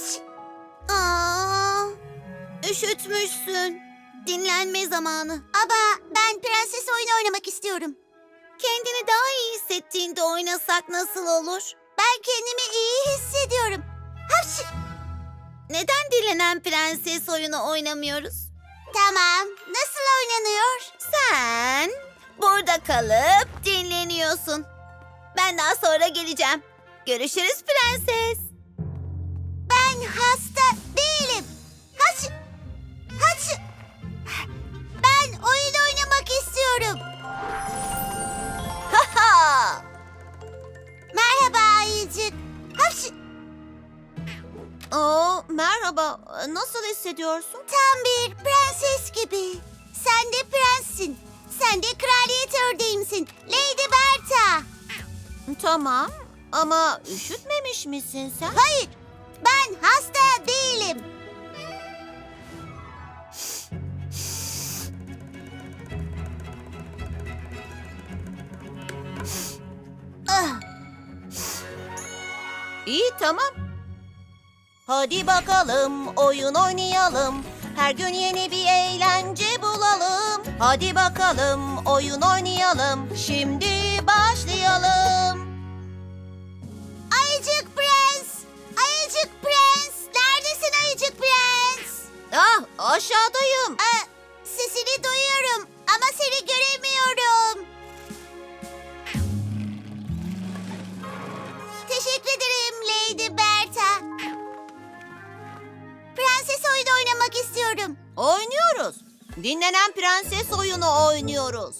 Hapşi. Aa, üşütmüşsün. Dinlenme zamanı. Ama ben prenses oyunu oynamak istiyorum. Kendini daha iyi hissettiğinde oynasak nasıl olur? Ben kendimi iyi hissediyorum. Hapşi. Neden dinlenen prenses oyunu oynamıyoruz? Tamam. Nasıl oynanıyor? Sen burada kalıp dinleniyorsun. Ben daha sonra geleceğim. Görüşürüz prenses. Ben hasta değilim. Haç, haç. Ben oyun oynamak istiyorum. Ha ha. Merhaba Ayıcık. Haç. Oo, merhaba. Nasıl hissediyorsun? Tam bir prenses gibi. Sen de prenssin. Sen de kraliyet ördeğimsin. Lady Bertha. Tamam ama üşütmemiş misin sen? Hayır, ben hasta değilim. Ah, İyi tamam. Hadi bakalım oyun oynayalım. Her gün yeni bir eğlence bulalım. Hadi bakalım oyun oynayalım. Şimdi başlayalım. Aşağıdayım. Aa, sesini duyuyorum ama seni göremiyorum. Teşekkür ederim Lady Bertha. Prenses oyunu oynamak istiyorum. Oynuyoruz. Dinlenen prenses oyunu oynuyoruz.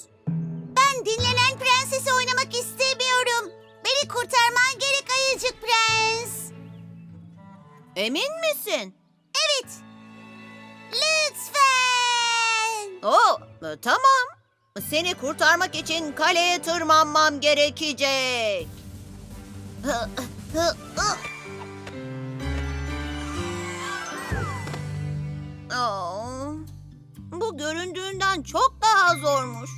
Ben dinlenen prensesi oynamak istemiyorum. Beni kurtarman gerek Ayıcık Prens. Emin misin? Oo, e, tamam. Seni kurtarmak için kaleye tırmanmam gerekecek. Oo, bu göründüğünden çok daha zormuş.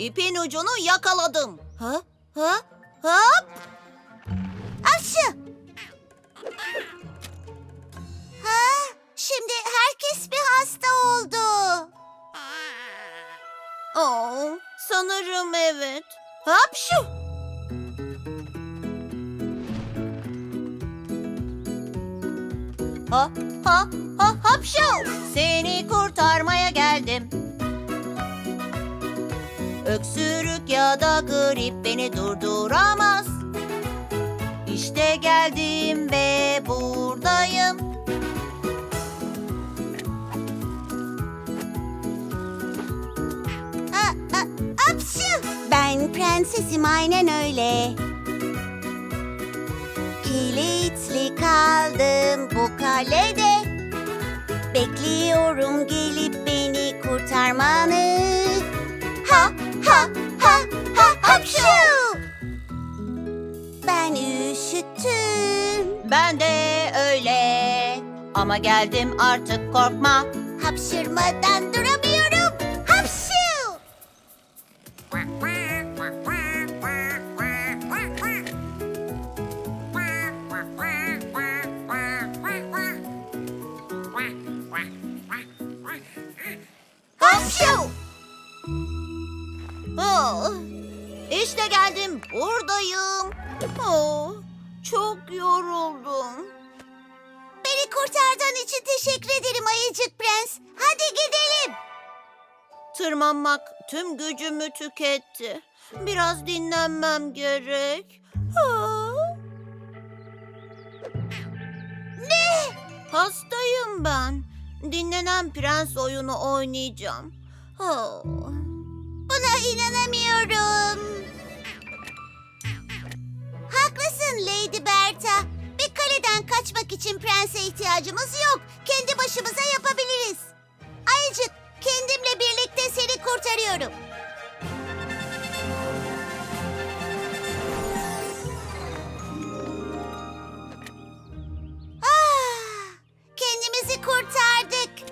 İpin ucunu yakaladım. Ha? Ha? Hop! Apşı. Ha, şimdi herkes bir hasta oldu. Oo, sanırım evet. Hop şu. Ha ha ha hop şu. Seni kurtarmaya da grip beni durduramaz. İşte geldim ve buradayım. A, a. Ben prensesim aynen öyle. Kilitli kaldım bu kalede. Bekliyorum gelip beni kurtarmanı. Ama geldim artık korkma. Hapşırmadan duramıyorum. Hapşu. Hapşu. Oh, işte geldim. Buradayım. Oh, çok yoruldum. Beni kurtardığın için teşekkür ederim Ayıcık Prens. Hadi gidelim. Tırmanmak tüm gücümü tüketti. Biraz dinlenmem gerek. Ne? Hastayım ben. Dinlenen prens oyunu oynayacağım. Buna inanamıyorum. İçin prense ihtiyacımız yok. Kendi başımıza yapabiliriz. Ayıcık, kendimle birlikte seni kurtarıyorum. Ah, kendimizi kurtardık.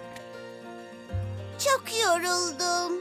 çok yoruldum.